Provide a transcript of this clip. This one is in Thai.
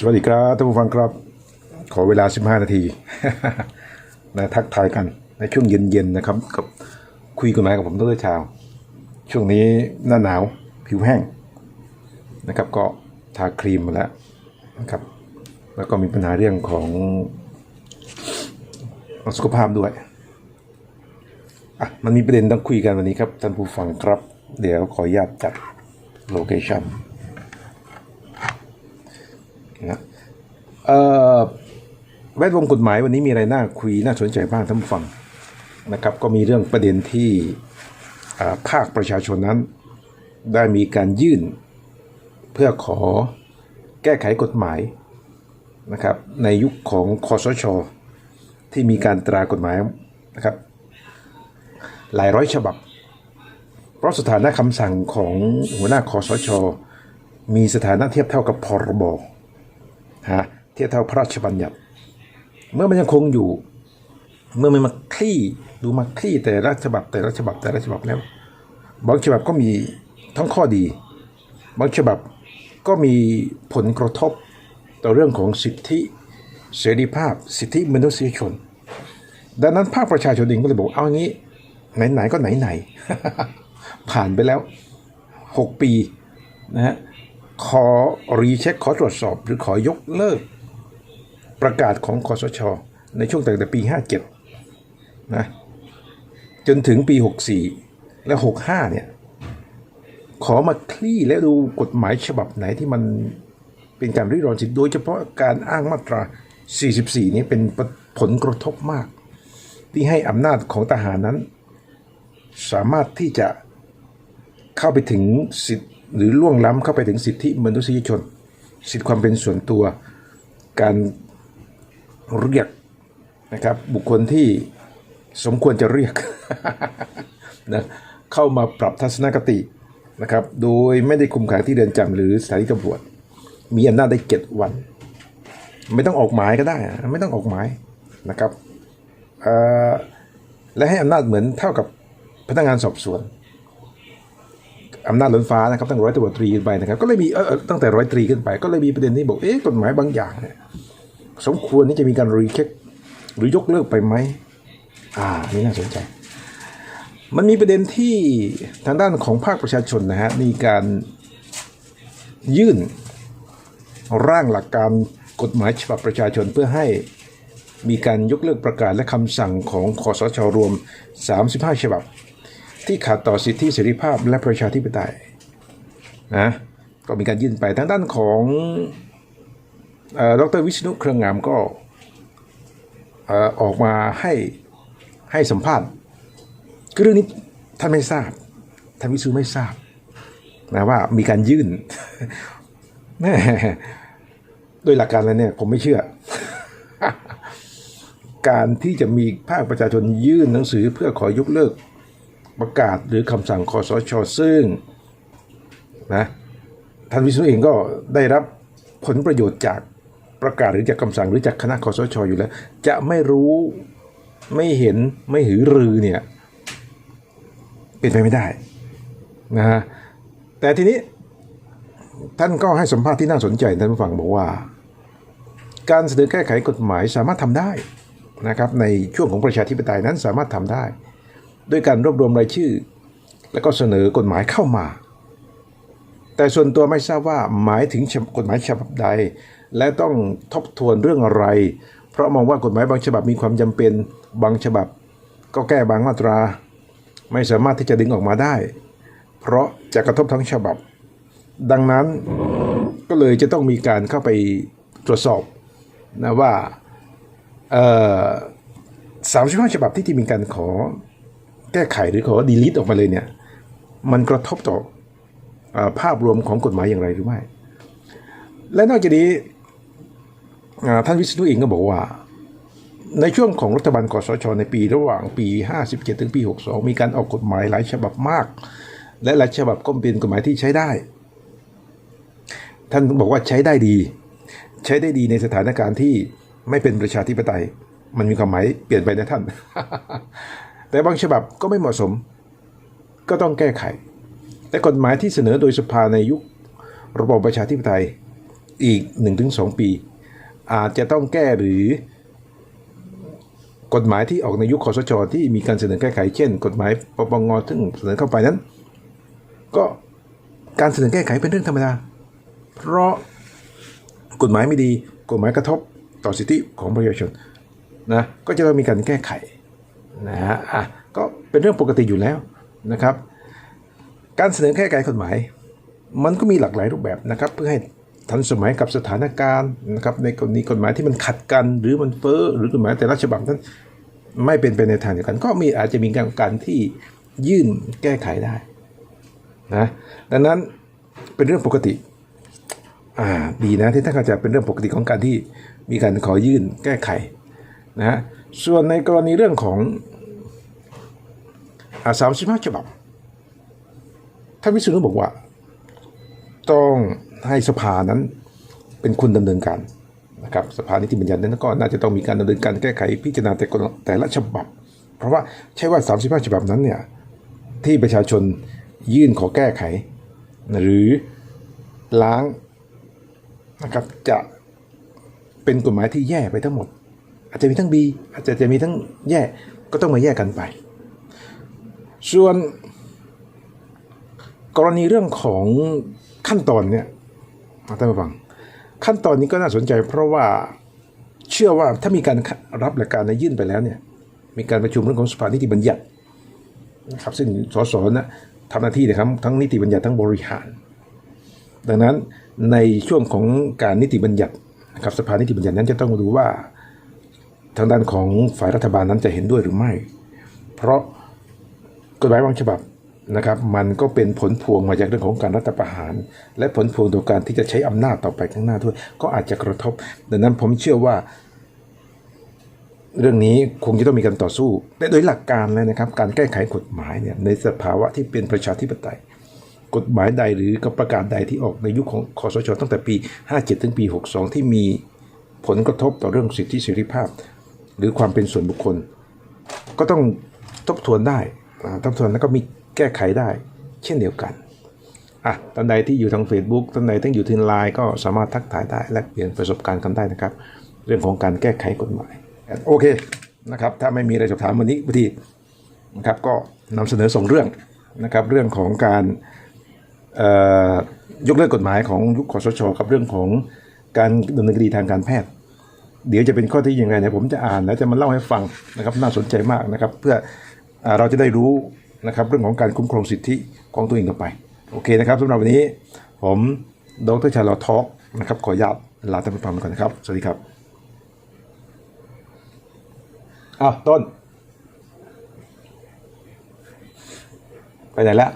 สวัสดีครับท่านผู้ฟังครับ ขอเวลา 15 นาทีนะทักทายกันในช่วงเย็นๆนะครับกับคุยกันมากับผมตั้งแต่เช้าช่วงนี้หน้าหนาวผิวแห้งนะครับ ก็ทาครีมมาแล้วนะครับ แล้วก็มีปัญหาเรื่องของสุขภาพด้วยอะมันมีประเด็นต้องคุยกันวันนี้ครับท่านผู้ฟังครับ เดี๋ยวขออนุญาตจัดโลเคชั่น นะเออแวดวงกฎหมายวันนี้มีอะไรน่าคุยน่าสนใจบ้างท่านผู้ฟังนะครับ ก็มีเรื่องประเด็นที่ภาคประชาชนนั้น ได้มีการยื่น เพื่อขอแก้ไขกฎหมายนะครับ ในยุคของคอสช ที่มีการตรากฎหมายนะครับ หลายร้อยฉบับ เพราะสถานะคำสั่งของหัวหน้าคอสช มีสถานะเทียบเท่ากับพรบ ฮะเทียบเท่าพระราชบัญญัติ เมื่อมันยังคงอยู่ เมื่อมันมาคลี่ดูมาคลี่แต่ละฉบับแต่ละฉบับแต่ละฉบับแล้วบางฉบับก็มีทั้งข้อดี บางฉบับก็มีผลกระทบต่อเรื่องของสิทธิเสรีภาพ สิทธิมนุษยชน ดังนั้นภาคประชาชนเองก็เลยบอกเอางี้ ไหนๆก็ไหนๆผ่านไปแล้ว 6 ปีนะฮะ ขอรีเช็คขอตรวจสอบ หรือขอยกเลิกประกาศของคอสช ในช่วงตั้งแต่ปี 57 นะ จนถึงปี 64 และ 65 เนี่ย ขอมาคลี่และดูกฎหมายฉบับไหนที่มันเป็นการริดรอนสิทธิโดยเฉพาะการอ้างมาตรา 44 นี้เป็นผลกระทบมาก ที่ให้อำนาจของทหารนั้น สามารถที่จะเข้าไปถึงสิทธิ หรือล่วงล้ำเข้าไปถึงสิทธิมนุษยชน สิทธิความเป็นส่วนตัว การเรียกนะครับบุคคลที่สมควรจะเรียกนะเข้ามาปรับทัศนคตินะครับ โดยไม่ได้คุมขังที่เรือนจำหรือสถานีตำรวจ มีอำนาจได้เจ็ดวัน ไม่ต้องออกหมายก็ได้ ไม่ต้องออกหมายนะครับเออและให้อำนาจเหมือนเท่ากับพนักงานสอบสวน อำนาจล้นฟ้านะครับตั้งร้อยตำรวจตรีขึ้นไปนะครับก็เลยมีเออตั้งแต่ร้อยตรีขึ้นไป ก็เลยมีประเด็นที่บอกเอ๊ะกฎหมายบางอย่างเนี่ยสมควรที่จะมีการรีเช็คหรือยกเลิกไปไหมอ่านี่น่าสนใจ มันมีประเด็นที่ทางด้านของภาคประชาชนนะฮะมีการยื่นร่างหลักการกฎหมายฉบับประชาชนเพื่อให้มีการยกเลิกประกาศและคำสั่งของคอสชรวม 35 ฉบับ ที่ขัดต่อสิทธิเสรีภาพและประชาธิปไตยนะก็มีการยื่นไปทางด้านของอ่อดรวิษณุเครืองามก็อ่อออกมาให้ให้สัมภาษณ์คือเรื่องนี้ท่านไม่ทราบท่านวิษณุไม่ทราบนะว่ามีการยื่นแม่โดยหลักการแล้วเนี่ยผมไม่เชื่อ การที่จะมีภาคประชาชนยื่นหนังสือเพื่อขอยกเลิก ประกาศหรือคำสั่งคอสชซึ่งนะท่านวิศนุเองก็ได้รับผลประโยชน์จากประกาศหรือจากคำสั่งหรือจากคณะคอสชอยู่แล้ว จะไม่รู้ไม่เห็นไม่หือรือเนี่ยเป็นไปไม่ได้นะฮะแต่ทีนี้ท่านก็ให้สัมภาษณ์ที่น่าสนใจท่านผู้ฟังบอกว่า การเสนอแก้ไขกฎหมายสามารถทำได้นะครับในช่วงของประชาธิปไตยนั้นสามารถทำได้ ด้วยการรวบรวมรายชื่อ แล้วก็เสนอกฎหมายเข้ามา แต่ส่วนตัวไม่ทราบว่าหมายถึงกฎหมายฉบับใด และต้องทบทวนเรื่องอะไร เพราะมองว่ากฎหมายบางฉบับมีความจำเป็น บางฉบับ ก็แก้บางมาตรา ไม่สามารถที่จะดึงออกมาได้ เพราะจะกระทบทั้งฉบับ ดังนั้นก็เลยจะต้องมีการเข้าไปตรวจสอบนะว่าสามสิบห้าฉบับที่ที่มีการขอ แก้ไขหรือขอดีลิทออกมาเลยเนี่ย มันกระทบต่ออภาพรวมของกฎหมายอย่างไรหรือไม่ และนอกจากนี้ท่านวิษณุเองก็บอกว่า ในช่วงของรัฐบาลกสชในปีระหว่างปี 57 ถึงปี 62 มีการออกกฎหมายหลายฉบับมาก และหลายฉบับก็เป็นกฎหมายที่ใช้ได้ ท่านบอกว่าใช้ได้ดี ใช้ได้ดีในสถานการณ์ที่ไม่เป็นประชาธิปไตย มันมีความหมายเปลี่ยนไปนะท่าน แต่บางฉบับก็ไม่เหมาะสม ก็ต้องแก้ไข แต่กฎหมายที่เสนอโดยสภาในยุคระบอบประชาธิปไตยอีก 1-2 ปี อาจจะต้องแก้หรือกฎหมายที่ออกในยุคคอสชที่มีการเสนอแก้ไข เช่น กฎหมายปปงซึ่งเสนอเข้าไปนั้น ก็การเสนอแก้ไขเป็นเรื่องธรรมดา เพราะกฎหมายไม่ดี กฎหมายกระทบต่อสิทธิของประชาชนนะก็จะต้องมีการแก้ไข นะฮะอะก็เป็นเรื่องปกติอยู่แล้วนะครับ การเสนอแก้ไขกฎหมาย มันก็มีหลากหลายรูปแบบนะครับ เพื่อให้ทันสมัยกับสถานการณ์นะครับในกรณีกฎหมายที่มันขัดกัน หรือมันเฟ้อหรือกฎหมายแต่ละฉบับนั้นไม่เป็นไปในทางเดียวกัน ก็มีอาจจะมีการการที่ยื่นแก้ไขได้นะดังนั้นเป็นเรื่องปกติอ่าดีนะที่ท่านเข้าใจเป็นเรื่องปกติของการที่มีการขอยื่นแก้ไขนะฮะ ส่วนในกรณีเรื่องของสามสิบห้าฉบับท่านวิศนุบอกว่า ต้องให้สภานั้นเป็นคนดำเนินการนะครับสภานิติบัญญัตินั้นก็น่าจะต้องมีการดำเนินการแก้ไขพิจารณาแต่ละแต่ละฉบับ เพราะว่าใช่ว่า 35 ฉบับนั้นเนี่ยที่ประชาชนยื่นขอแก้ไข หรือล้างนะครับจะเป็นกฎหมายที่แย่ไปทั้งหมด อาจจะมีทั้งดีอาจจะจะมีทั้งแย่ก็ต้องมาแยกกันไป ส่วน กรณีเรื่องของขั้นตอนเนี่ยท่านผู้ฟัง ขั้นตอนนี้ก็น่าสนใจ เพราะว่าเชื่อว่าถ้ามีการรับหลักการในยื่นไปแล้วเนี่ยมีการประชุมเรื่องของสภานิติบัญญัตินะครับซึ่งสสนะทำหน้าที่นะครับทั้งนิติบัญญัติทั้งบริหาร ดังนั้นในช่วงของการนิติบัญญัตินะครับสภานิติบัญญัตินั้นจะต้องดูว่า ทางด้านของฝ่ายรัฐบาลนั้นจะเห็นด้วยหรือไม่ เพราะกฎหมายบางฉบับนะครับ มันก็เป็นผลพวงมาจากเรื่องของการรัฐประหาร และผลพวงต่อการที่จะใช้อำนาจต่อไปข้างหน้าด้วย ก็อาจจะกระทบ ดังนั้นผมเชื่อว่า เรื่องนี้คงจะต้องมีการต่อสู้และโดยหลักการเลยนะครับ การแก้ไขกฎหมายเนี่ยในสภาวะที่เป็นประชาธิปไตย กฎหมายใดหรือกับประกาศใดที่ออกในยุคของคอสชตั้งแต่ปี 57 ถึงปี 62 ที่มีผลกระทบต่อเรื่องสิทธิเสรีภาพ หรือความเป็นส่วนบุคคล ก็ต้องทบทวนได้ทบทวนแล้วก็มีแก้ไขได้ เช่นเดียวกันอะท่านใดที่อยู่ทาง Facebook ท่านใดที่อยู่ทางไลน์ก็สามารถทักทายได้แลกเปลี่ยนประสบการณ์กันได้นะครับ เรื่องของการแก้ไขกฎหมาย โอเคนะครับ ถ้าไม่มีอะไรสอบถามวันนี้พอดีนะครับก็นำเสนอส่งเรื่องนะครับ เรื่องของการยกเลิกกฎหมายของยุคคอสชกับเรื่องของการดำเนินคดีทางการแพทย์ เดี๋ยวจะเป็นข้อที่ยังไงเนี่ยผมจะอ่านแล้วจะมาเล่าให้ฟังนะครับน่าสนใจมากนะครับ เพื่ออเราจะได้รู้นะครับเรื่องของการคุ้มครองสิทธิของตัวเองต่อไป โอเคนะครับสำหรับวันนี้ ผมดรชาลอทอกนะครับขออนุญาตลาท่านผู้ฟังไปก่อนนะครับ สวัสดีครับอ้าวต้น ไปไหนแล้ว